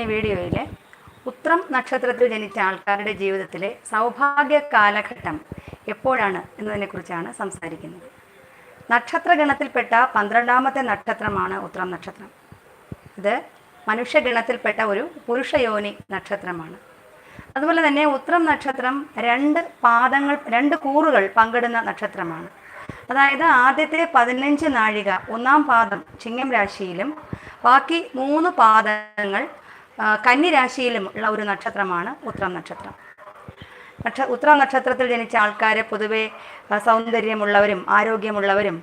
ഈ വീഡിയോയിൽ ഉത്രം നക്ഷത്രത്തിൽ ജനിച്ച ആൾക്കാരുടെ ജീവിതത്തിലെ സൗഭാഗ്യ കാലഘട്ടം എപ്പോഴാണ് എന്നതിനെക്കുറിച്ചാണ് സംസാരിക്കുന്നത്. നക്ഷത്രഗണത്തിൽപ്പെട്ട പന്ത്രണ്ടാമത്തെ നക്ഷത്രമാണ് ഉത്രം നക്ഷത്രം. ഇത് മനുഷ്യഗണത്തിൽപ്പെട്ട ഒരു പുരുഷയോനി നക്ഷത്രമാണ്. അതുപോലെ തന്നെ ഉത്രം നക്ഷത്രം രണ്ട് പാദങ്ങൾ രണ്ട് കൂറുകൾ പങ്കിടുന്ന നക്ഷത്രമാണ്. അതായത് ആദ്യത്തെ പതിനഞ്ച് നാഴിക ഒന്നാം പാദം ചിങ്ങം രാശിയിലും ബാക്കി മൂന്ന് പാദങ്ങൾ ആ, കന്നി രാശിയിലും ഉള്ള ഒരു നക്ഷത്രമാണ് ഉത്രം നക്ഷത്രം. നക്ഷ ഉത്ര നക്ഷത്രത്തിൽ ജനിച്ച ആൾക്കാർ പൊതുവെ സൗന്ദര്യമുള്ളവരും ആരോഗ്യമുള്ളവരും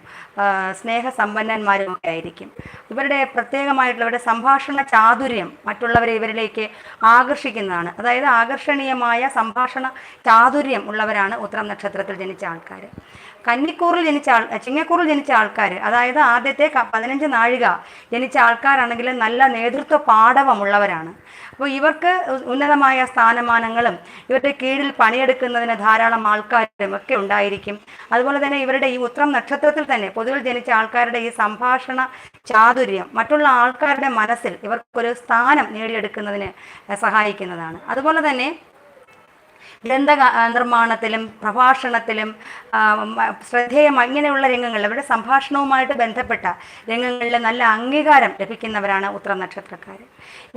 സ്നേഹസമ്പന്നന്മാരും ഒക്കെ ആയിരിക്കും. ഇവരുടെ പ്രത്യേകമായിട്ടുള്ള ഇവരുടെ സംഭാഷണ ചാതുര്യം മറ്റുള്ളവരെ ഇവരിലേക്ക് ആകർഷിക്കുന്നതാണ്. അതായത് ആകർഷണീയമായ സംഭാഷണ ചാതുര്യം ഉള്ളവരാണ് ഉത്രം നക്ഷത്രത്തിൽ ജനിച്ച ആൾക്കാർ കന്നിക്കൂറിൽ ജനിച്ച ആൾ ചിങ്ങക്കൂറിൽ ജനിച്ച ആൾക്കാർ അതായത് ആദ്യത്തെ പതിനഞ്ച് നാഴിക ജനിച്ച ആൾക്കാരാണെങ്കിൽ നല്ല നേതൃത്വ പാടവമുള്ളവരാണ്. അപ്പോൾ ഇവർക്ക് ഉന്നതമായ സ്ഥാനമാനങ്ങളും ഇവരുടെ കീഴിൽ പണിയെടുക്കുന്നതിന് ധാരാളം ആൾക്കാരും ഒക്കെ ഉണ്ടായിരിക്കും. അതുപോലെ തന്നെ ഇവരുടെ ഈ ഉത്രം നക്ഷത്രത്തിൽ തന്നെ പൊതുവിൽ ജനിച്ച ആൾക്കാരുടെ ഈ സംഭാഷണ ചാതുര്യം മറ്റുള്ള ആൾക്കാരുടെ മനസ്സിൽ ഇവർക്കൊരു സ്ഥാനം നേടിയെടുക്കുന്നതിന് സഹായിക്കുന്നതാണ്. അതുപോലെ തന്നെ ഗ്രന്ഥ നിർമ്മാണത്തിലും പ്രഭാഷണത്തിലും ശ്രദ്ധേയമായ ഇങ്ങനെയുള്ള രംഗങ്ങളിൽ അവരുടെ സംഭാഷണവുമായിട്ട് ബന്ധപ്പെട്ട രംഗങ്ങളിൽ നല്ല അംഗീകാരം ലഭിക്കുന്നവരാണ് ഉത്തര നക്ഷത്രക്കാർ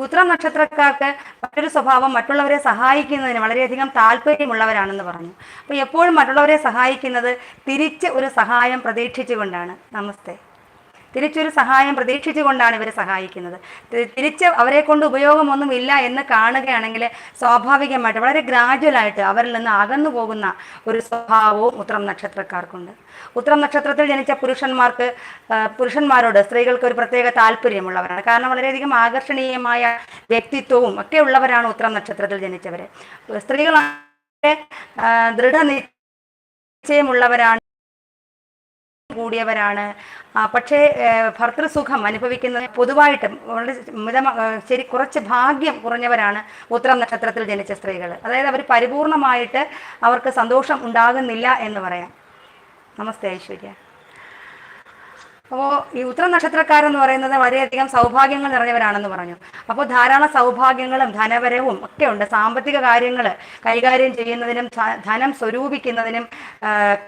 ഉത്തര നക്ഷത്രക്കാർക്ക് മറ്റൊരു സ്വഭാവം മറ്റുള്ളവരെ സഹായിക്കുന്നതിന് വളരെയധികം താല്പര്യമുള്ളവരാണെന്ന് പറഞ്ഞു. അപ്പോൾ എപ്പോഴും മറ്റുള്ളവരെ സഹായിക്കുന്നത് തിരിച്ച് ഒരു സഹായം പ്രതീക്ഷിച്ചുകൊണ്ടാണ്. നമസ്തേ. തിരിച്ചൊരു സഹായം പ്രതീക്ഷിച്ചുകൊണ്ടാണ് ഇവരെ സഹായിക്കുന്നത്. തിരിച്ച് അവരെ കൊണ്ട് ഉപയോഗമൊന്നുമില്ല എന്ന് കാണുകയാണെങ്കിൽ സ്വാഭാവികമായിട്ട് വളരെ ഗ്രാജുവലായിട്ട് അവരിൽ നിന്ന് അകന്നു പോകുന്ന ഒരു സ്വഭാവവും ഉത്രം നക്ഷത്രക്കാർക്കുണ്ട്. ഉത്രം നക്ഷത്രത്തിൽ ജനിച്ച പുരുഷന്മാർക്ക് പുരുഷന്മാരോട് സ്ത്രീകൾക്ക് ഒരു പ്രത്യേക താല്പര്യമുള്ളവരാണ്. കാരണം വളരെയധികം ആകർഷണീയമായ വ്യക്തിത്വവും ഒക്കെ ഉള്ളവരാണ് ഉത്രം നക്ഷത്രത്തിൽ ജനിച്ചവർ സ്ത്രീകളാണ് ദൃഢനിശ്ചയമുള്ളവരാണ്. കൂടിയവരാണ്. പക്ഷേ ഭർത്തൃസുഖം അനുഭവിക്കുന്നത് പൊതുവായിട്ടും വളരെ മിതമ ശരി കുറച്ച് ഭാഗ്യം കുറഞ്ഞവരാണ് ഉത്തരം നക്ഷത്രത്തിൽ ജനിച്ച സ്ത്രീകൾ. അതായത് അവർ പരിപൂർണമായിട്ട് അവർക്ക് സന്തോഷം ഉണ്ടാകുന്നില്ല എന്ന് പറയാം. നമസ്തേ ഐശ്വര്യ. അപ്പോൾ ഈ ഉത്തര നക്ഷത്രക്കാരെന്ന് പറയുന്നത് വളരെയധികം സൗഭാഗ്യങ്ങൾ നിറഞ്ഞവരാണെന്ന് പറഞ്ഞു. അപ്പോൾ ധാരാളം സൗഭാഗ്യങ്ങളും ധനപരവും ഒക്കെ ഉണ്ട്. സാമ്പത്തിക കാര്യങ്ങൾ കൈകാര്യം ചെയ്യുന്നതിനും ധനം സ്വരൂപിക്കുന്നതിനും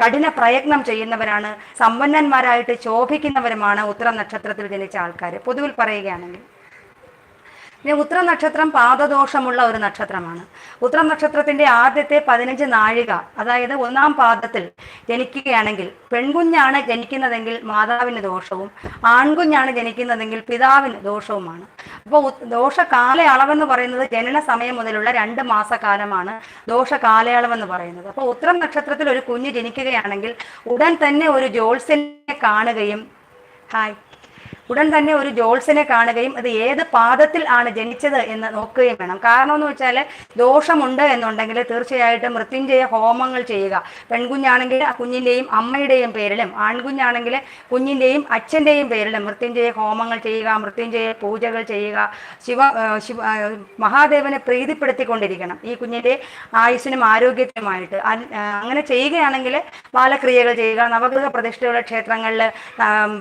കഠിന പ്രയത്നം ചെയ്യുന്നവരാണ്. സമ്പന്നന്മാരായിട്ട് ശോഭിക്കുന്നവരുമാണ് ഉത്തര നക്ഷത്രത്തിൽ ജനിച്ച ആൾക്കാർ പൊതുവിൽ പറയുകയാണെങ്കിൽ. പിന്നെ ഉത്തര നക്ഷത്രം പാദദോഷമുള്ള ഒരു നക്ഷത്രമാണ്. ഉത്തര നക്ഷത്രത്തിന്റെ ആദ്യത്തെ പതിനഞ്ച് നാഴിക അതായത് ഒന്നാം പാദത്തിൽ ജനിക്കുകയാണെങ്കിൽ പെൺകുഞ്ഞാണ് ജനിക്കുന്നതെങ്കിൽ മാതാവിന് ദോഷവും ആൺകുഞ്ഞാണ് ജനിക്കുന്നതെങ്കിൽ പിതാവിന് ദോഷവുമാണ്. അപ്പോൾ ദോഷ കാലയളവെന്ന് പറയുന്നത് ജനന സമയം മുതലുള്ള രണ്ട് മാസക്കാലമാണ് ദോഷ കാലയളവെന്ന് പറയുന്നത്. അപ്പോൾ ഉത്തരം നക്ഷത്രത്തിൽ ഒരു കുഞ്ഞ് ജനിക്കുകയാണെങ്കിൽ ഉടൻ തന്നെ ഒരു ജോത്സ്യനെ കാണുകയും ഹായ് ഉടൻ തന്നെ ഒരു ജോൾസിനെ കാണുകയും അത് ഏത് പാദത്തിൽ ആണ് ജനിച്ചത് എന്ന് നോക്കുകയും വേണം. കാരണം എന്ന് വെച്ചാൽ ദോഷമുണ്ട് എന്നുണ്ടെങ്കിൽ തീർച്ചയായിട്ടും മൃത്യുഞ്ജയ ഹോമങ്ങൾ ചെയ്യുക. പെൺകുഞ്ഞാണെങ്കിൽ ആ കുഞ്ഞിന്റെയും അമ്മയുടെയും പേരിലും ആൺകുഞ്ഞാണെങ്കിൽ കുഞ്ഞിന്റെയും അച്ഛന്റെയും പേരിലും മൃത്യുഞ്ജയ ഹോമങ്ങൾ ചെയ്യുക മൃത്യുഞ്ജയ പൂജകൾ ചെയ്യുക ശിവ ശിവ മഹാദേവനെ പ്രീതിപ്പെടുത്തിക്കൊണ്ടിരിക്കണം. ഈ കുഞ്ഞിന്റെ ആയുസ്സിനും ആരോഗ്യത്തിനുമായിട്ട്. അങ്ങനെ ചെയ്യുകയാണെങ്കിൽ ബാലക്രിയകൾ ചെയ്യുക നവഗ്രഹ പ്രതിഷ്ഠയുള്ള ക്ഷേത്രങ്ങളിൽ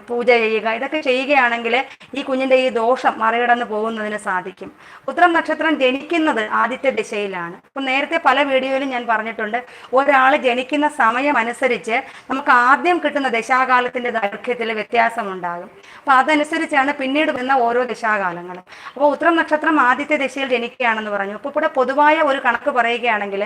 പൂജ ചെയ്യുക ഇതൊക്കെ ചെയ്യുകയാണെങ്കിൽ ഈ കുഞ്ഞിന്റെ ഈ ദോഷം മറികടന്ന് പോകുന്നതിന് സാധിക്കും. ഉത്തരം നക്ഷത്രം ജനിക്കുന്നത് ആദ്യത്തെ ദിശയിലാണ്. അപ്പം നേരത്തെ പല വീഡിയോയിലും ഞാൻ പറഞ്ഞിട്ടുണ്ട് ഒരാൾ ജനിക്കുന്ന സമയം അനുസരിച്ച് നമുക്ക് ആദ്യം കിട്ടുന്ന ദശാകാലത്തിന്റെ ദൈർഘ്യത്തിൽ വ്യത്യാസം ഉണ്ടാകും അപ്പോൾ അതനുസരിച്ചാണ് പിന്നീട് വരുന്ന ഓരോ ദശാകാലങ്ങളും അപ്പോൾ ഉത്തരം നക്ഷത്രം ആദ്യത്തെ ദശയിൽ ജനിക്കുകയാണെന്ന് പറഞ്ഞു. അപ്പോൾ ഇവിടെ പൊതുവായ ഒരു കണക്ക് പറയുകയാണെങ്കിൽ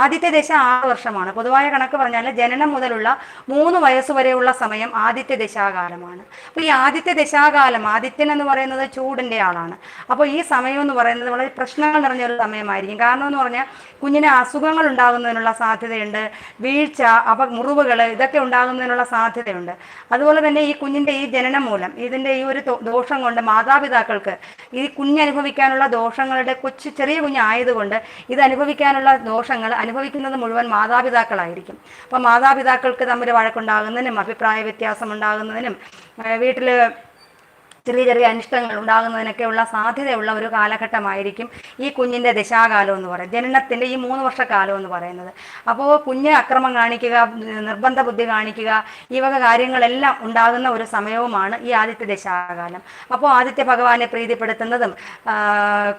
ആദ്യത്തെ ദശ ആറ് വർഷമാണ്. പൊതുവായ കണക്ക് പറഞ്ഞാൽ ജനനം മുതലുള്ള മൂന്ന് വയസ്സ് വരെയുള്ള സമയം ആദ്യത്തെ ദശാകാലമാണ്. അപ്പോൾ ഈ ആദിത്യ ദശാകാലം ആദിത്യൻ എന്ന് പറയുന്നത് ചൂടിന്റെ ആളാണ്. അപ്പോൾ ഈ സമയം എന്ന് പറയുന്നത് വളരെ പ്രശ്നങ്ങൾ നിറഞ്ഞ ഒരു സമയമായിരിക്കും. കാരണം എന്ന് പറഞ്ഞാൽ കുഞ്ഞിന് അസുഖങ്ങൾ ഉണ്ടാകുന്നതിനുള്ള സാധ്യതയുണ്ട്. വീഴ്ച അപ മുറിവുകൾ ഇതൊക്കെ ഉണ്ടാകുന്നതിനുള്ള സാധ്യതയുണ്ട്. അതുപോലെ തന്നെ ഈ കുഞ്ഞിന്റെ ഈ ജനനം മൂലം ഇതിന്റെ ഈ ഒരു ദോഷം കൊണ്ട് മാതാപിതാക്കൾക്ക് ഈ കുഞ്ഞ് അനുഭവിക്കാനുള്ള ദോഷങ്ങളുടെ കൊച്ചു ചെറിയ കുഞ്ഞായതുകൊണ്ട് ഇത് അനുഭവിക്കാനുള്ള ദോഷങ്ങൾ അനുഭവിക്കുന്നത് മുഴുവൻ മാതാപിതാക്കളായിരിക്കും. അപ്പം മാതാപിതാക്കൾക്ക് തമ്മിൽ വഴക്കുണ്ടാകുന്നതിനും അഭിപ്രായ വ്യത്യാസം ഉണ്ടാകുന്നതിനും വീട്ടിൽ ചെറിയ ചെറിയ അനിഷ്ടങ്ങൾ ഉണ്ടാകുന്നതിനൊക്കെയുള്ള സാധ്യതയുള്ള ഒരു കാലഘട്ടമായിരിക്കും ഈ കുഞ്ഞിന്റെ ദശാകാലം എന്ന് പറയുന്നത് ജനനത്തിന്റെ ഈ മൂന്ന് വർഷക്കാലം എന്ന് പറയുന്നത്. അപ്പോൾ കുഞ്ഞ് അക്രമം കാണിക്കുക നിർബന്ധ ബുദ്ധി കാണിക്കുക ഈ വക കാര്യങ്ങളെല്ലാം ഉണ്ടാകുന്ന ഒരു സമയവുമാണ് ഈ ആദിത്യ ദശാകാലം. അപ്പോൾ ആദിത്യ ഭഗവാനെ പ്രീതിപ്പെടുത്തുന്നതും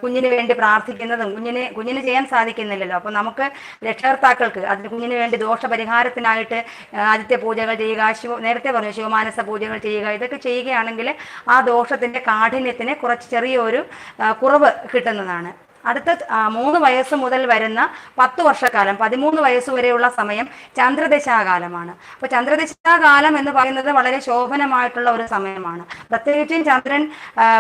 കുഞ്ഞിന് വേണ്ടി പ്രാർത്ഥിക്കുന്നതും കുഞ്ഞിന് കുഞ്ഞിന് ചെയ്യാൻ സാധിക്കുന്നില്ലല്ലോ. അപ്പോൾ നമുക്ക് രക്ഷകർത്താക്കൾക്ക് അതിന് കുഞ്ഞിന് വേണ്ടി ദോഷപരിഹാരത്തിനായിട്ട് ആദിത്യ പൂജകൾ ചെയ്യുക ശിവ നേരത്തെ പറഞ്ഞു ശിവമാനസ പൂജകൾ ചെയ്യുക ഇതൊക്കെ ചെയ്യുകയാണെങ്കിൽ ആ ദോഷത്തിന്റെ കാഠിന്യത്തിന് കുറച്ച് ചെറിയൊരു കുറവ് കിട്ടുന്നതാണ്. അടുത്ത മൂന്ന് വയസ്സ് മുതൽ വരുന്ന പത്ത് വർഷക്കാലം പതിമൂന്ന് വയസ്സ് വരെയുള്ള സമയം ചന്ദ്രദശാകാലമാണ്. അപ്പോൾ ചന്ദ്രദശാകാലം എന്ന് പറയുന്നത് വളരെ ശോഭനമായിട്ടുള്ള ഒരു സമയമാണ്. പ്രത്യേകിച്ചും ചന്ദ്രൻ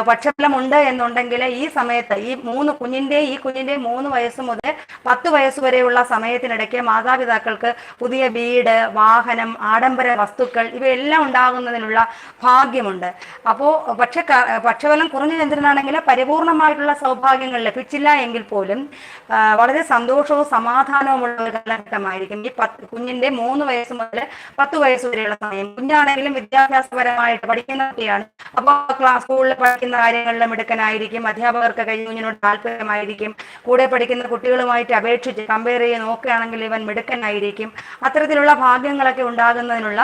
പക്ഷബലമുണ്ട് എന്നുണ്ടെങ്കിൽ ഈ സമയത്ത് ഈ മൂന്ന് കുഞ്ഞിന്റെ ഈ കുഞ്ഞിന്റെ മൂന്ന് വയസ്സ് മുതൽ പത്ത് വയസ്സ് വരെയുള്ള സമയത്തിനിടയ്ക്ക് മാതാപിതാക്കൾക്ക് പുതിയ വീട് വാഹനം ആഡംബര വസ്തുക്കൾ ഇവയെല്ലാം ഉണ്ടാകുന്നതിനുള്ള ഭാഗ്യമുണ്ട്. അപ്പോൾ പക്ഷെ പക്ഷഫലം കുറഞ്ഞ ചന്ദ്രനാണെങ്കിൽ പരിപൂർണമായിട്ടുള്ള സൗഭാഗ്യങ്ങൾ ലഭിച്ചില്ല എങ്കിൽ പോലും വളരെ സന്തോഷവും സമാധാനവുമുള്ള ഒരു കാലഘട്ടമായിരിക്കും. ഈ പത്ത് കുഞ്ഞിന്റെ മൂന്ന് വയസ്സ് മുതൽ പത്ത് വയസ്സ് വരെയുള്ള സമയം. കുഞ്ഞാണെങ്കിലും വിദ്യാഭ്യാസപരമായിട്ട് പഠിക്കുന്ന കുട്ടിയാണ് അപ്പോൾ ക്ലാസ് സ്കൂളിൽ പഠിക്കുന്ന കാര്യങ്ങളിലും മിടുക്കനായിരിക്കും. അധ്യാപകർക്ക് കഴിഞ്ഞ കുഞ്ഞിനോട് താല്പര്യമായിരിക്കും. കൂടെ പഠിക്കുന്ന കുട്ടികളുമായിട്ട് അപേക്ഷിച്ച് കമ്പയർ ചെയ്ത് നോക്കുകയാണെങ്കിൽ ഇവൻ മിടുക്കനായിരിക്കും. അത്തരത്തിലുള്ള ഭാഗ്യങ്ങളൊക്കെ ഉണ്ടാകുന്നതിനുള്ള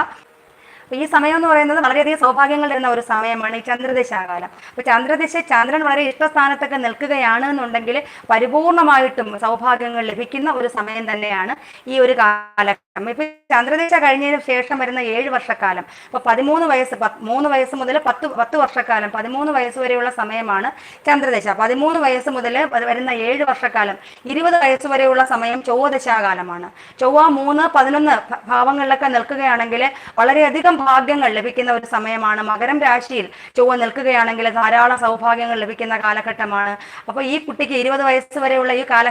ഈ സമയം എന്ന് പറയുന്നത് വളരെയധികം സൗഭാഗ്യങ്ങൾ തരുന്ന ഒരു സമയമാണ് ഈ ചന്ദ്രദശാകാലം. അപ്പൊ ചന്ദ്രദശ ചന്ദ്രൻ വളരെ ഇഷ്ടസ്ഥാനത്തൊക്കെ നിൽക്കുകയാണ് എന്നുണ്ടെങ്കിൽ പരിപൂർണമായിട്ടും സൗഭാഗ്യങ്ങൾ ലഭിക്കുന്ന ഒരു സമയം തന്നെയാണ് ഈ ഒരു കാലഘട്ടം. ഇപ്പൊ ചന്ദ്രദേശ കഴിഞ്ഞതിന് ശേഷം വരുന്ന ഏഴ് വർഷക്കാലം. ഇപ്പൊ പതിമൂന്ന് വയസ്സ് മൂന്ന് വയസ്സ് മുതൽ പത്ത് പത്ത് വർഷക്കാലം പതിമൂന്ന് വയസ്സ് വരെയുള്ള സമയമാണ് ചന്ദ്രദേശ പതിമൂന്ന് വയസ്സ് മുതൽ വരുന്ന ഏഴ് വർഷക്കാലം ഇരുപത് വയസ്സ് വരെയുള്ള സമയം ചൊവ്വദശാകാലമാണ്. ചൊവ്വ മൂന്ന് പതിനൊന്ന് ഭാവങ്ങളിലൊക്കെ നിൽക്കുകയാണെങ്കിൽ വളരെയധികം ഭാഗ്യങ്ങൾ ലഭിക്കുന്ന ഒരു സമയമാണ്. മകരം രാശിയിൽ ചൊവ്വ നിൽക്കുകയാണെങ്കിൽ ധാരാളം സൗഭാഗ്യങ്ങൾ ലഭിക്കുന്ന കാലഘട്ടമാണ്. അപ്പോൾ ഈ കുട്ടിക്ക് ഇരുപത് വയസ്സ് വരെയുള്ള ഈ കാല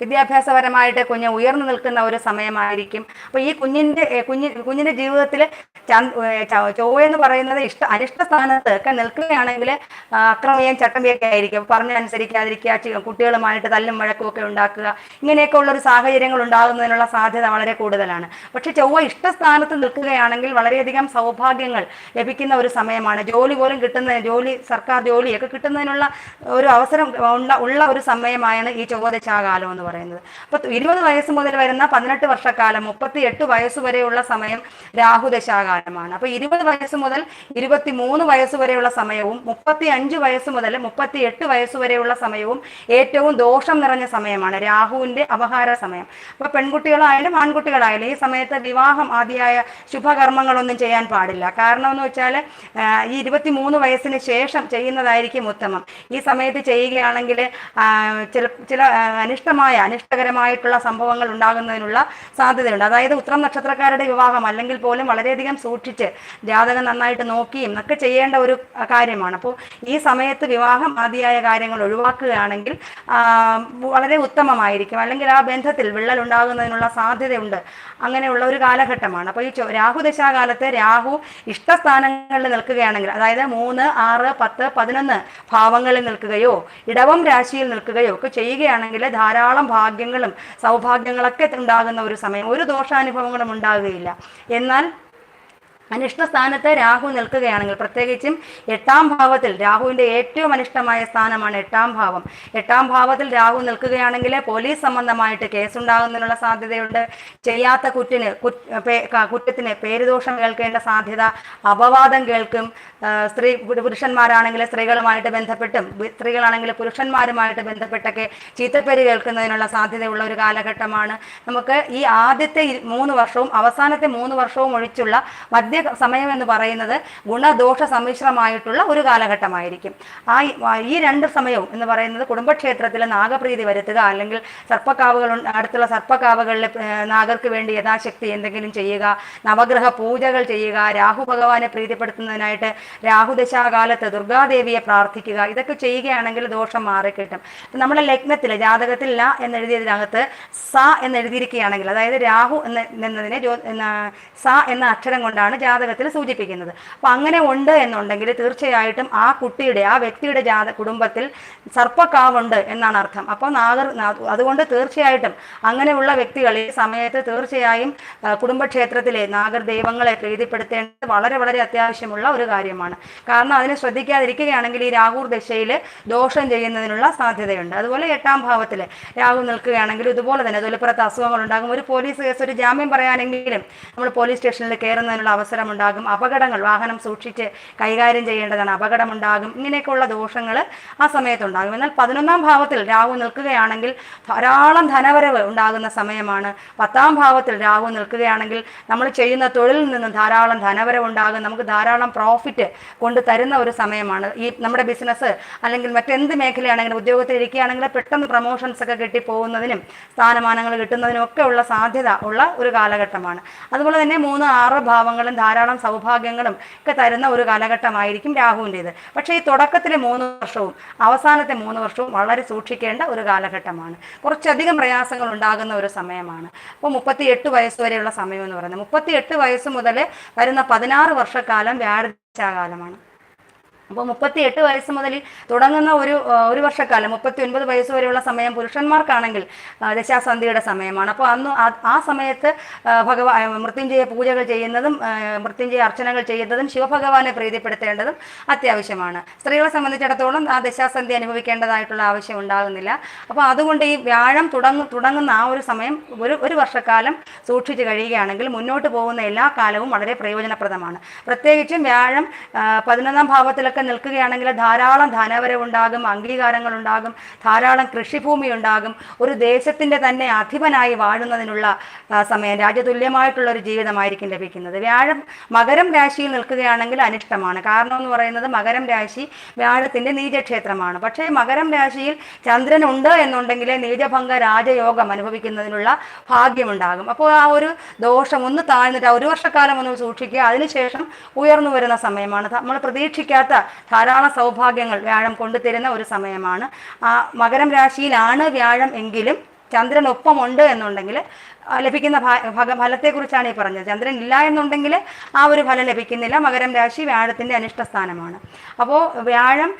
വിദ്യാഭ്യാസപരമായിട്ട് കുഞ്ഞ് ഉയർന്നു നിൽക്കുന്ന ഒരു സമയമായിരിക്കും. അപ്പോൾ ഈ കുഞ്ഞിന്റെ കുഞ്ഞി കുഞ്ഞിന്റെ ജീവിതത്തിൽ ചൊവ്വ എന്ന് പറയുന്നത് ഇഷ്ട അനിഷ്ട സ്ഥാനത്ത് ഒക്കെ നിൽക്കുകയാണെങ്കിൽ അക്രമിയും ചട്ടമ്പിയൊക്കെ ആയിരിക്കും. പറഞ്ഞനുസരിക്കാതിരിക്കുക കുട്ടികളുമായിട്ട് തല്ലും വഴക്കും ഒക്കെ ഉണ്ടാക്കുക ഇങ്ങനെയൊക്കെ ഉള്ള ഒരു സാഹചര്യങ്ങൾ ഉണ്ടാകുന്നതിനുള്ള സാധ്യത വളരെ കൂടുതലാണ്. പക്ഷെ ചൊവ്വ ഇഷ്ടസ്ഥാനത്ത് നിൽക്കുകയാണെങ്കിൽ വളരെയധികം സൗഭാഗ്യങ്ങൾ ലഭിക്കുന്ന ഒരു സമയമാണ്. ജോലി പോലും കിട്ടുന്ന ജോലി സർക്കാർ ജോലിയൊക്കെ കിട്ടുന്നതിനുള്ള ഒരു അവസരം ഉള്ള ഒരു സമയമായാണ് ഈ ചൊവ്വദശാകാലം എന്ന് പറയുന്നത്. അപ്പൊ ഇരുപത് വയസ്സ് മുതൽ വരുന്ന പതിനെട്ട് വർഷക്കാലം മുപ്പത്തി എട്ട് വയസ്സ് വരെയുള്ള സമയം രാഹുദശാകാലമാണ് അപ്പൊ ഇരുപത് വയസ്സ് മുതൽ ഇരുപത്തി മൂന്ന് വയസ്സ് വരെയുള്ള സമയവും മുപ്പത്തി അഞ്ച് വയസ്സ് മുതൽ മുപ്പത്തി എട്ട് വയസ്സ് വരെയുള്ള സമയവും ഏറ്റവും ദോഷം നിറഞ്ഞ സമയമാണ് രാഹുവിന്റെ അപഹാര സമയം. അപ്പൊ പെൺകുട്ടികളായാലും ആൺകുട്ടികളായാലും ഈ സമയത്ത് വിവാഹം ആദിയായ ശുഭകർമ്മങ്ങളൊന്നും ചെയ്യാൻ പാടില്ല. കാരണം എന്ന് വെച്ചാൽ ഈ ഇരുപത്തി മൂന്ന് വയസ്സിന് ശേഷം ചെയ്യുന്നതായിരിക്കും ഉത്തമം. ഈ സമയത്ത് ചെയ്യുകയാണെങ്കിൽ ചില ചില അനിഷ്ടമായ അനിഷ്ടകരമായിട്ടുള്ള സംഭവങ്ങൾ ഉണ്ടാകുന്നതിനുള്ള സാധ്യതയുണ്ട്. അതായത് ഉത്രം നക്ഷത്രക്കാരുടെ വിവാഹം അല്ലെങ്കിൽ പോലും വളരെയധികം സൂക്ഷിച്ച് ജാതകം നന്നായിട്ട് നോക്കിയും ഒക്കെ ചെയ്യേണ്ട ഒരു കാര്യമാണ്. അപ്പോൾ ഈ സമയത്ത് വിവാഹം ആദിയായ കാര്യങ്ങൾ ഒഴിവാക്കുകയാണെങ്കിൽ വളരെ ഉത്തമമായിരിക്കും. അല്ലെങ്കിൽ ആ ബന്ധത്തിൽ വിള്ളൽ ഉണ്ടാകുന്നതിനുള്ള സാധ്യതയുണ്ട്. അങ്ങനെയുള്ള ഒരു കാലഘട്ടമാണ്. അപ്പോൾ ഈ രാഹു രാഹുദശാകാലത്ത് രാഹു ഇഷ്ടസ്ഥാനങ്ങളിൽ നിൽക്കുകയാണെങ്കിൽ അതായത് മൂന്ന് ആറ് പത്ത് പതിനൊന്ന് ഭാവങ്ങളിൽ നിൽക്കുകയോ ഇടവം രാശിയിൽ നിൽക്കുകയോ ഒക്കെ ചെയ്യുകയാണെങ്കിൽ ധാരാളം ഭാഗ്യങ്ങളും സൗഭാഗ്യങ്ങളൊക്കെ ഉണ്ടാകുന്ന ഒരു സമയം. ഒരു ദോഷാനുഭവങ്ങളും ഉണ്ടാകുകയില്ല. എന്നാൽ അനിഷ്ട സ്ഥാനത്ത് രാഹു നിൽക്കുകയാണെങ്കിൽ പ്രത്യേകിച്ചും എട്ടാം ഭാവത്തിൽ രാഹുവിന്റെ ഏറ്റവും അനിഷ്ടമായ സ്ഥാനമാണ് എട്ടാം ഭാവം. എട്ടാം ഭാവത്തിൽ രാഹു നിൽക്കുകയാണെങ്കിൽ പോലീസ് സംബന്ധമായിട്ട് കേസുണ്ടാകുന്നതിനുള്ള സാധ്യതയുണ്ട്. ചെയ്യാത്ത കുറ്റിന് കുറ്റത്തിന് പേരുദോഷം കേൾക്കേണ്ട സാധ്യത അപവാദം കേൾക്കും സ്ത്രീ പുരു- പുരുഷന്മാരാണെങ്കിൽ സ്ത്രീകളുമായിട്ട് ബന്ധപ്പെട്ടും സ്ത്രീകളാണെങ്കിൽ പുരുഷന്മാരുമായിട്ട് ബന്ധപ്പെട്ടൊക്കെ ചീത്തപ്പേര് കേൾക്കുന്നതിനുള്ള സാധ്യതയുള്ള ഒരു കാലഘട്ടമാണ്. നമുക്ക് ഈ ആദ്യത്തെ മൂന്ന് വർഷവും അവസാനത്തെ മൂന്ന് വർഷവും ഒഴിച്ചുള്ള മധ്യ സമയം എന്ന് പറയുന്നത് ഗുണദോഷ സമ്മിശ്രമായിട്ടുള്ള ഒരു കാലഘട്ടമായിരിക്കും. ആ ഈ- രണ്ട് സമയവും എന്ന് പറയുന്നത് കുടുംബക്ഷേത്രത്തിൽ നാഗപ്രീതി വരുത്തുക അല്ലെങ്കിൽ സർപ്പക്കാവുകൾ അടുത്തുള്ള സർപ്പക്കാവുകളിൽ നാഗർക്ക് വേണ്ടി യഥാശക്തി എന്തെങ്കിലും ചെയ്യുക നവഗ്രഹ പൂജകൾ ചെയ്യുക രാഹു ഭഗവാനെ പ്രീതിപ്പെടുത്തുന്നതിനായിട്ട് രാഹുദശാകാലത്ത് ദുർഗാദേവിയെ പ്രാർത്ഥിക്കുക. ഇതൊക്കെ ചെയ്യുകയാണെങ്കിൽ ദോഷം മാറിക്കിട്ടും. നമ്മുടെ ലഗ്നത്തിൽ ജാതകത്തിൽ ല എന്നെഴുതിയതിനകത്ത് സ എന്ന് എഴുതിയിരിക്കുകയാണെങ്കിൽ അതായത് രാഹു എന്ന എന്നതിനെ സ എന്ന അക്ഷരം കൊണ്ടാണ് ജാതകത്തിൽ സൂചിപ്പിക്കുന്നത്. അപ്പം അങ്ങനെ ഉണ്ട് എന്നുണ്ടെങ്കിൽ തീർച്ചയായിട്ടും ആ കുട്ടിയുടെ ആ വ്യക്തിയുടെ ജാത കുടുംബത്തിൽ സർപ്പക്കാവുണ്ട് എന്നാണ് അർത്ഥം. അപ്പോൾ നാഗർ അതുകൊണ്ട് തീർച്ചയായിട്ടും അങ്ങനെയുള്ള വ്യക്തികൾ ഈ സമയത്ത് തീർച്ചയായും കുടുംബക്ഷേത്രത്തിലെ നാഗർ ദൈവങ്ങളെ പ്രീതിപ്പെടുത്തേണ്ടത് വളരെ വളരെ അത്യാവശ്യമുള്ള ഒരു കാര്യമാണ്. കാരണം അതിനെ ശ്രദ്ധിക്കാതിരിക്കുകയാണെങ്കിൽ ഈ രാഹുർ ദശയിൽ ദോഷം ചെയ്യുന്നതിനുള്ള സാധ്യതയുണ്ട്. അതുപോലെ എട്ടാം ഭാവത്തിൽ രാഹു നിൽക്കുകയാണെങ്കിൽ ഇതുപോലെ തന്നെ തൊലിപ്പുറത്ത് അസുഖങ്ങൾ ഉണ്ടാകും ഒരു പോലീസ് കേസ് ഒരു ജാമ്യം പറയാനെങ്കിലും നമ്മൾ പോലീസ് സ്റ്റേഷനിൽ കയറുന്നതിനുള്ള അവസരം ഉണ്ടാകും അപകടങ്ങൾ വാഹനം സൂക്ഷിച്ച് കൈകാര്യം ചെയ്യേണ്ടതാണ്. അപകടമുണ്ടാകും. ഇങ്ങനെയൊക്കെയുള്ള ദോഷങ്ങൾ ആ സമയത്തുണ്ടാകും. എന്നാൽ പതിനൊന്നാം ഭാവത്തിൽ രാഹു നിൽക്കുകയാണെങ്കിൽ ധാരാളം ധനവരവ് ഉണ്ടാകുന്ന സമയമാണ്. പത്താം ഭാവത്തിൽ രാഹു നിൽക്കുകയാണെങ്കിൽ നമ്മൾ ചെയ്യുന്ന തൊഴിലിൽ നിന്നും ധാരാളം ധനവരവ് ഉണ്ടാകും. നമുക്ക് ധാരാളം പ്രോഫിറ്റ് കൊണ്ട് തരുന്ന ഒരു സമയമാണ്. ഈ നമ്മുടെ ബിസിനസ് അല്ലെങ്കിൽ മറ്റെന്ത് മേഖലയാണെങ്കിലും ഉദ്യോഗത്തിൽ ഇരിക്കുകയാണെങ്കിൽ പെട്ടെന്ന് പ്രൊമോഷൻസ് ഒക്കെ കിട്ടി പോകുന്നതിനും സ്ഥാനമാനങ്ങൾ കിട്ടുന്നതിനും ഒക്കെ ഉള്ള സാധ്യത ഉള്ള ഒരു കാലഘട്ടമാണ്. അതുപോലെ തന്നെ മൂന്ന് ആറ് ഭാവങ്ങളും ധാരാളം സൗഭാഗ്യങ്ങളും ഒക്കെ തരുന്ന ഒരു കാലഘട്ടമായിരിക്കും രാഹുവിന്റേത്. പക്ഷേ ഈ തുടക്കത്തിലെ മൂന്ന് വർഷവും അവസാനത്തെ മൂന്ന് വർഷവും വളരെ സൂക്ഷിക്കേണ്ട ഒരു കാലഘട്ടമാണ്. കുറച്ചധികം പ്രയാസങ്ങൾ ഉണ്ടാകുന്ന ഒരു സമയമാണ്. അപ്പോൾ മുപ്പത്തി എട്ട് വയസ്സ് വരെയുള്ള സമയം എന്ന് പറയുന്നത്. മുപ്പത്തി എട്ട് വയസ്സ് മുതൽ വരുന്ന പതിനാറ് വർഷക്കാലം വ്യാഴദശാകാലമാണ് അപ്പോൾ മുപ്പത്തി എട്ട് വയസ്സ് മുതൽ തുടങ്ങുന്ന ഒരു ഒരു വർഷക്കാലം മുപ്പത്തി ഒൻപത് വയസ്സ് വരെയുള്ള സമയം പുരുഷന്മാർക്കാണെങ്കിൽ ദശാസന്ധിയുടെ സമയമാണ്. അപ്പോൾ അന്ന് ആ- സമയത്ത് ഭഗവാ മൃത്യുഞ്ജയ പൂജകൾ ചെയ്യുന്നതും മൃത്യുഞ്ജയ അർച്ചനകൾ ചെയ്യുന്നതും ശിവഭഗവാനെ പ്രീതിപ്പെടുത്തേണ്ടതും അത്യാവശ്യമാണ്. സ്ത്രീകളെ സംബന്ധിച്ചിടത്തോളം ആ ദശാസന്ധി അനുഭവിക്കേണ്ടതായിട്ടുള്ള ആവശ്യം ഉണ്ടാകുന്നില്ല. അപ്പോൾ അതുകൊണ്ട് ഈ വ്യാഴം തുടങ്ങും തുടങ്ങുന്ന ആ ഒരു സമയം ഒരു ഒരു വർഷക്കാലം സൂക്ഷിച്ചു കഴിയുകയാണെങ്കിൽ മുന്നോട്ട് പോകുന്ന എല്ലാ കാലവും വളരെ പ്രയോജനപ്രദമാണ്. പ്രത്യേകിച്ചും വ്യാഴം പതിനൊന്നാം ഭാവത്തിലൊക്കെ നിൽക്കുകയാണെങ്കിൽ ധാരാളം ധനവരവുണ്ടാകും അംഗീകാരങ്ങൾ ഉണ്ടാകും ധാരാളം കൃഷിഭൂമി ഉണ്ടാകും ഒരു ദേശത്തിന്റെ തന്നെ അധിപനായി വാഴുന്നതിനുള്ള സമയം രാജ്യതുല്യമായിട്ടുള്ള ഒരു ജീവിതമായിരിക്കും ലഭിക്കുന്നത്. വ്യാഴം മകരം രാശിയിൽ നിൽക്കുകയാണെങ്കിൽ അനിഷ്ടമാണ്. കാരണം എന്ന് പറയുന്നത് മകരം രാശി വ്യാഴത്തിന്റെ നീചക്ഷേത്രമാണ്. പക്ഷേ മകരം രാശിയിൽ ചന്ദ്രൻ ഉണ്ട് എന്നുണ്ടെങ്കിൽ നീചഭംഗ രാജയോഗം അനുഭവിക്കുന്നതിനുള്ള ഭാഗ്യമുണ്ടാകും. അപ്പോൾ ആ ഒരു ദോഷം ഒന്ന് താഴ്ന്നിട്ട് ഒരു വർഷക്കാലം ഒന്ന് സൂക്ഷിക്കുക. അതിനുശേഷം ഉയർന്നു വരുന്ന സമയമാണ്. നമ്മൾ പ്രതീക്ഷിക്കാത്ത ധാരാളം സൗഭാഗ്യങ്ങൾ വ്യാഴം കൊണ്ടുതരുന്ന ഒരു സമയമാണ്. ആ മകരം രാശിയിലാണ് വ്യാഴം എങ്കിലും ചന്ദ്രൻ ഒപ്പമുണ്ട് എന്നുണ്ടെങ്കിൽ ലഭിക്കുന്ന ഫലത്തെക്കുറിച്ചാണ് ഈ പറഞ്ഞത്. ചന്ദ്രൻ ഇല്ല എന്നുണ്ടെങ്കിൽ ആ ഒരു ഫലം ലഭിക്കുന്നില്ല. മകരം രാശി വ്യാഴത്തിന്റെ അനിഷ്ട സ്ഥാനമാണ് അപ്പോൾ വ്യാഴം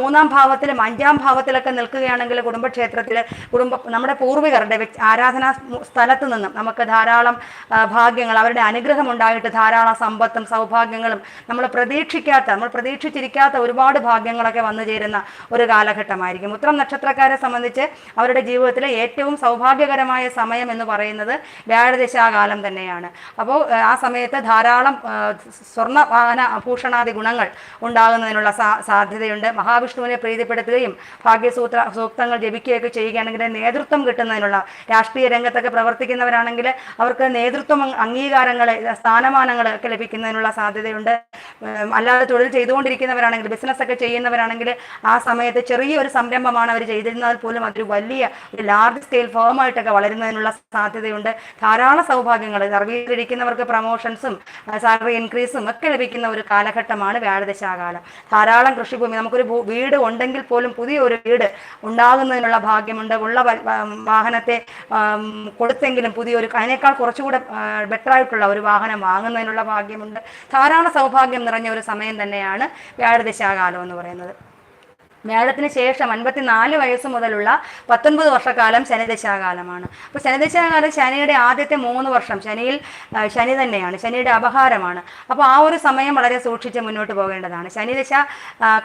മൂന്നാം ഭാവത്തിലും അഞ്ചാം ഭാവത്തിലൊക്കെ നിൽക്കുകയാണെങ്കിൽ കുടുംബക്ഷേത്രത്തിൽ കുടുംബ നമ്മുടെ പൂർവികരുടെ ആരാധനാ സ്ഥലത്ത് നിന്നും നമുക്ക് ധാരാളം ഭാഗ്യങ്ങൾ അവരുടെ അനുഗ്രഹം ഉണ്ടായിട്ട് ധാരാളം സമ്പത്തും സൗഭാഗ്യങ്ങളും നമ്മൾ പ്രതീക്ഷിക്കാത്ത നമ്മൾ പ്രതീക്ഷിച്ചിരിക്കാത്ത ഒരുപാട് ഭാഗ്യങ്ങളൊക്കെ വന്നു ചേരുന്ന ഒരു കാലഘട്ടമായിരിക്കും. ഉത്തരം നക്ഷത്രക്കാരെ സംബന്ധിച്ച് അവരുടെ ജീവിതത്തിലെ ഏറ്റവും സൗഭാഗ്യകരമായ സമയം എന്ന് പറയുന്നത് വ്യാഴദശാകാലം തന്നെയാണ്. അപ്പോൾ ആ സമയത്ത് ധാരാളം സ്വർണ വാഹന ഭൂഷണാദി ഗുണങ്ങൾ ഉണ്ടാകുന്നതിനുള്ള സാധ്യതയുണ്ട്. മഹാവിഷ്ണുവിനെ പ്രീതിപ്പെടുത്തുകയും ഭാഗ്യസൂത്ര സൂക്തങ്ങൾ ജപിക്കുകയൊക്കെ ചെയ്യുകയാണെങ്കിൽ നേതൃത്വം കിട്ടുന്നതിനുള്ള രാഷ്ട്രീയ രംഗത്തൊക്കെ പ്രവർത്തിക്കുന്നവരാണെങ്കിൽ അവർക്ക് നേതൃത്വം അംഗീകാരങ്ങൾ സ്ഥാനമാനങ്ങൾ ഒക്കെ ലഭിക്കുന്നതിനുള്ള സാധ്യതയുണ്ട്. അല്ലാതെ തൊഴിൽ ചെയ്തുകൊണ്ടിരിക്കുന്നവരാണെങ്കിൽ ബിസിനസ് ഒക്കെ ചെയ്യുന്നവരാണെങ്കിൽ ആ സമയത്ത് ചെറിയൊരു സംരംഭമാണ് അവർ ചെയ്തിരുന്നാൽ പോലും അതൊരു വലിയ ഒരു ലാർജ് സ്കെയിൽ ഫേമായിട്ടൊക്കെ വളരുന്നതിനുള്ള സാധ്യതയുണ്ട്. ധാരാളം സൗഭാഗ്യങ്ങൾ സർവീസിലിരിക്കുന്നവർക്ക് പ്രമോഷൻസും സാലറി ഇൻക്രീസും ഒക്കെ ലഭിക്കുന്ന ഒരു കാലഘട്ടമാണ് വ്യാഴദശാകാലം ധാരാളം കൃഷിഭൂമി നമുക്കൊരു വീട് ഉണ്ടെങ്കിൽ പോലും പുതിയൊരു വീട് ഉണ്ടാകുന്നതിനുള്ള ഭാഗ്യമുണ്ട്. ഉള്ള വാഹനത്തെ കൊടുത്തെങ്കിലും പുതിയൊരു അതിനേക്കാൾ കുറച്ചുകൂടെ ബെറ്റർ ആയിട്ടുള്ള ഒരു വാഹനം വാങ്ങുന്നതിനുള്ള ഭാഗ്യമുണ്ട്. ധാരാളം സൗഭാഗ്യം നിറഞ്ഞ ഒരു സമയം തന്നെയാണ് വ്യാഴദശാകാലം എന്ന് പറയുന്നത്. മേടത്തിന് ശേഷം അൻപത്തിനാല് വയസ്സ് മുതലുള്ള പത്തൊൻപത് വർഷക്കാലം ശനിദശാകാലമാണ്. അപ്പോൾ ശനിദശാകാലം ശനിയുടെ ആദ്യത്തെ മൂന്ന് വർഷം ശനിയിൽ ശനി തന്നെയാണ്. ശനിയുടെ അപഹാരമാണ്. അപ്പോൾ ആ ഒരു സമയം വളരെ സൂക്ഷിച്ച് മുന്നോട്ട് പോകേണ്ടതാണ്. ശനിദശ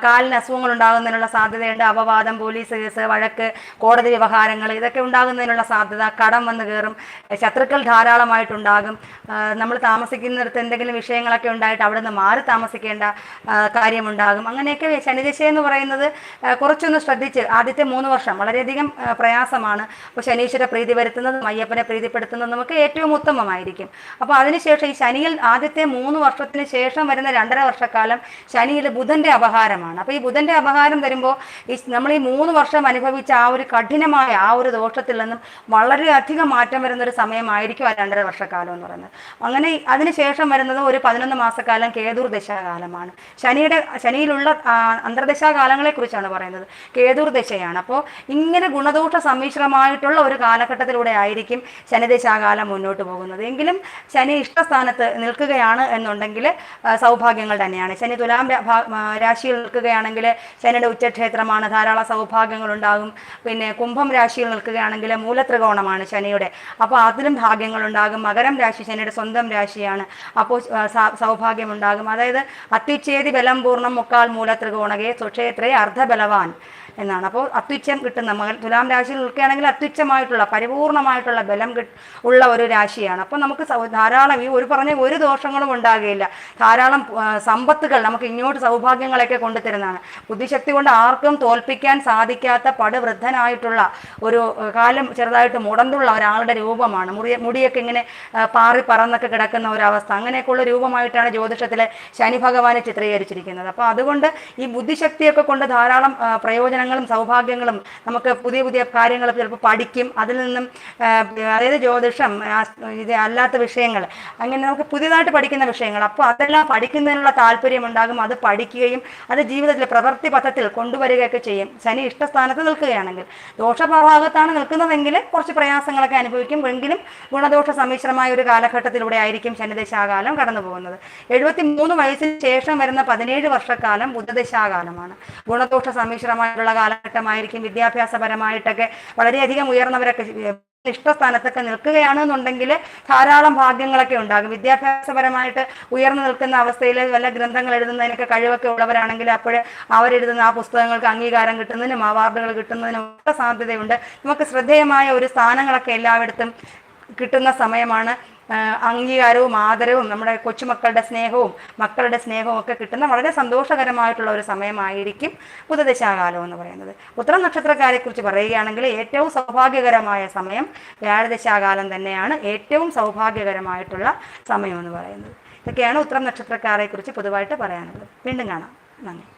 കാലിന് അസുഖങ്ങൾ ഉണ്ടാകുന്നതിനുള്ള സാധ്യതയുണ്ട്. അപവാദം പോലീസ് കേസ് വഴക്ക് കോടതി വ്യവഹാരങ്ങൾ ഇതൊക്കെ ഉണ്ടാകുന്നതിനുള്ള സാധ്യത കടം വന്ന് കയറും ശത്രുക്കൾ ധാരാളമായിട്ടുണ്ടാകും. നമ്മൾ താമസിക്കുന്നിടത്ത് എന്തെങ്കിലും വിഷയങ്ങളൊക്കെ ഉണ്ടായിട്ട് അവിടെ നിന്ന് മാറി താമസിക്കേണ്ട കാര്യമുണ്ടാകും. അങ്ങനെയൊക്കെ ശനിദശ എന്ന് പറയുന്നത് കുറച്ചൊന്ന് ശ്രദ്ധിച്ച് ആദ്യത്തെ മൂന്ന് വർഷം വളരെയധികം പ്രയാസമാണ്. അപ്പോൾ ശനീശ്വര പ്രീതി വരുത്തുന്നതും അയ്യപ്പനെ പ്രീതിപ്പെടുത്തുന്നതും നമുക്ക് ഏറ്റവും ഉത്തമമായിരിക്കും. അപ്പോൾ അതിനുശേഷം ഈ ശനിയിൽ ആദ്യത്തെ മൂന്ന് വർഷത്തിന് ശേഷം വരുന്ന രണ്ടര വർഷക്കാലം ശനിയിൽ ബുധന്റെ അപഹാരമാണ്. അപ്പോൾ ഈ ബുധന്റെ അപഹാരം വരുമ്പോൾ ഈ നമ്മൾ ഈ മൂന്ന് വർഷം അനുഭവിച്ച ആ ഒരു കഠിനമായ ആ ഒരു ദോഷത്തിൽ നിന്നും വളരെയധികം മാറ്റം വരുന്ന ഒരു സമയമായിരിക്കും ആ രണ്ടര വർഷക്കാലം എന്ന് പറയുന്നത്. അങ്ങനെ അതിനുശേഷം വരുന്നത് ഒരു പതിനൊന്ന് മാസക്കാലം കേതുർ ദശാകാലമാണ്. ശനിയുടെ ശനിയിലുള്ള ആ, അന്തർദശാകാലങ്ങളെ കുറിച്ച് കുറിച്ചാണ് പറയുന്നത്. കേതുർ ദശയാണ്. അപ്പോൾ ഇങ്ങനെ ഗുണദോഷ സമ്മിശ്രമായിട്ടുള്ള ഒരു കാലഘട്ടത്തിലൂടെ ആയിരിക്കും ശനിദശാകാലം മുന്നോട്ട് പോകുന്നത്. എങ്കിലും ശനി ഇഷ്ടസ്ഥാനത്ത് നിൽക്കുകയാണ് എന്നുണ്ടെങ്കിൽ സൗഭാഗ്യങ്ങൾ തന്നെയാണ്. ശനി തുലാം രാശിയിൽ നിൽക്കുകയാണെങ്കിൽ ശനിയുടെ ഉച്ചക്ഷേത്രമാണ് ധാരാളം സൗഭാഗ്യങ്ങൾ ഉണ്ടാകും. പിന്നെ കുംഭം രാശിയിൽ നിൽക്കുകയാണെങ്കിൽ മൂലത്രികോണമാണ് ശനിയുടെ. അപ്പോൾ അതിലും ഭാഗ്യങ്ങൾ ഉണ്ടാകും. മകരം രാശി ശനിയുടെ സ്വന്തം രാശിയാണ്. അപ്പോൾ സൗഭാഗ്യം ഉണ്ടാകും. അതായത് അത്യുച്ഛേദി ബലം പൂർണം മുക്കാൽ മൂലത്രികോണകെ സുക്ഷേത്രേ பலவான் എന്നാണ്. അപ്പോൾ അത്യുച്ഛം കിട്ടുന്ന മകൻ തുലാം രാശിയിൽ നിൽക്കുകയാണെങ്കിൽ അത്യുച്ഛമായിട്ടുള്ള പരിപൂർണമായിട്ടുള്ള ബലം ഉള്ള ഒരു രാശിയാണ്. അപ്പോൾ നമുക്ക് ധാരാളം ഈ ഒരു പറഞ്ഞ ഒരു ദോഷങ്ങളും ഉണ്ടാകുകയില്ല. ധാരാളം സമ്പത്തുകൾ നമുക്ക് ഇങ്ങോട്ട് സൗഭാഗ്യങ്ങളൊക്കെ കൊണ്ടുതരുന്നതാണ് ബുദ്ധിശക്തി കൊണ്ട് ആർക്കും തോൽപ്പിക്കാൻ സാധിക്കാത്ത പടുവൃദ്ധനായിട്ടുള്ള ഒരു കാലം ചെറുതായിട്ട് മുടന്തുള്ള ഒരാളുടെ രൂപമാണ്. മുറിയ മുടിയൊക്കെ ഇങ്ങനെ പാറി പറന്നൊക്കെ കിടക്കുന്ന ഒരവസ്ഥ. അങ്ങനെയൊക്കെയുള്ള രൂപമായിട്ടാണ് ജ്യോതിഷത്തിലെ ശനി ഭഗവാനെ ചിത്രീകരിച്ചിരിക്കുന്നത്. അപ്പോൾ അതുകൊണ്ട് ഈ ബുദ്ധിശക്തിയൊക്കെ കൊണ്ട് ധാരാളം ആ, പ്രയോജനങ്ങളും സൗഭാഗ്യങ്ങളും നമുക്ക് പുതിയ പുതിയ കാര്യങ്ങൾ ചിലപ്പോൾ പഠിക്കും. അതിൽ നിന്നും അതായത് ജ്യോതിഷം ഇത് അല്ലാത്ത വിഷയങ്ങൾ. അങ്ങനെ നമുക്ക് പുതിയതായിട്ട് പഠിക്കുന്ന വിഷയങ്ങൾ. അപ്പോൾ അതെല്ലാം പഠിക്കുന്നതിനുള്ള താല്പര്യം ഉണ്ടാകും. അത് പഠിക്കുകയും അത് ജീവിതത്തിൽ പ്രവൃത്തി പഥത്തിൽ കൊണ്ടുവരികയൊക്കെ ചെയ്യും. ശനി ഇഷ്ടസ്ഥാനത്ത് നിൽക്കുകയാണെങ്കിൽ ദോഷഭാഗത്താണ് നിൽക്കുന്നതെങ്കിൽ കുറച്ച് പ്രയാസങ്ങളൊക്കെ അനുഭവിക്കും. എങ്കിലും ഗുണദോഷ സമ്മിശ്രമായ ഒരു കാലഘട്ടത്തിലൂടെ ആയിരിക്കും ശനിദശാകാലം കടന്നു പോകുന്നത് എഴുപത്തി മൂന്ന് വയസ്സിന് ശേഷം വരുന്ന പതിനേഴ് വർഷക്കാലം ബുധദശാകാലമാണ്. ഗുണദോഷ സമ്മിശ്രമായിട്ടുള്ള കാലഘട്ടമായിരിക്കും. വിദ്യാഭ്യാസപരമായിട്ടൊക്കെ വളരെയധികം ഉയർന്നവരൊക്കെ ഇഷ്ടസ്ഥാനത്തൊക്കെ നിൽക്കുകയാണെന്നുണ്ടെങ്കിൽ ധാരാളം ഭാഗ്യങ്ങളൊക്കെ ഉണ്ടാകും. വിദ്യാഭ്യാസപരമായിട്ട് ഉയർന്നു നിൽക്കുന്ന അവസ്ഥയിൽ വല്ല ഗ്രന്ഥങ്ങൾ എഴുതുന്നതിനൊക്കെ കഴിവൊക്കെ ഉള്ളവരാണെങ്കിൽ അപ്പോൾ അവരെഴുതുന്ന ആ പുസ്തകങ്ങൾക്ക് അംഗീകാരം കിട്ടുന്നതിനും അവാർഡുകൾ കിട്ടുന്നതിനും ഒക്കെ സാധ്യതയുണ്ട്. നമുക്ക് ശ്രദ്ധേയമായ ഒരു സ്ഥാനങ്ങളൊക്കെ എല്ലായിടത്തും കിട്ടുന്ന സമയമാണ്. അംഗീകാരവും ആദരവും നമ്മുടെ കൊച്ചുമക്കളുടെ സ്നേഹവും മക്കളുടെ സ്നേഹവും ഒക്കെ കിട്ടുന്ന വളരെ സന്തോഷകരമായിട്ടുള്ള ഒരു സമയമായിരിക്കും ബുധദശാകാലം എന്ന് പറയുന്നത്. ഉത്തര നക്ഷത്രക്കാരെ കുറിച്ച് പറയുകയാണെങ്കിൽ ഏറ്റവും സൗഭാഗ്യകരമായ സമയം വ്യാഴദശാകാലം തന്നെയാണ് ഏറ്റവും സൗഭാഗ്യകരമായിട്ടുള്ള സമയം എന്ന് പറയുന്നത്. ഇതൊക്കെയാണ് ഉത്തരം നക്ഷത്രക്കാരെ കുറിച്ച് പൊതുവായിട്ട് പറയാനുള്ളത്. വീണ്ടും കാണാം. നന്ദി.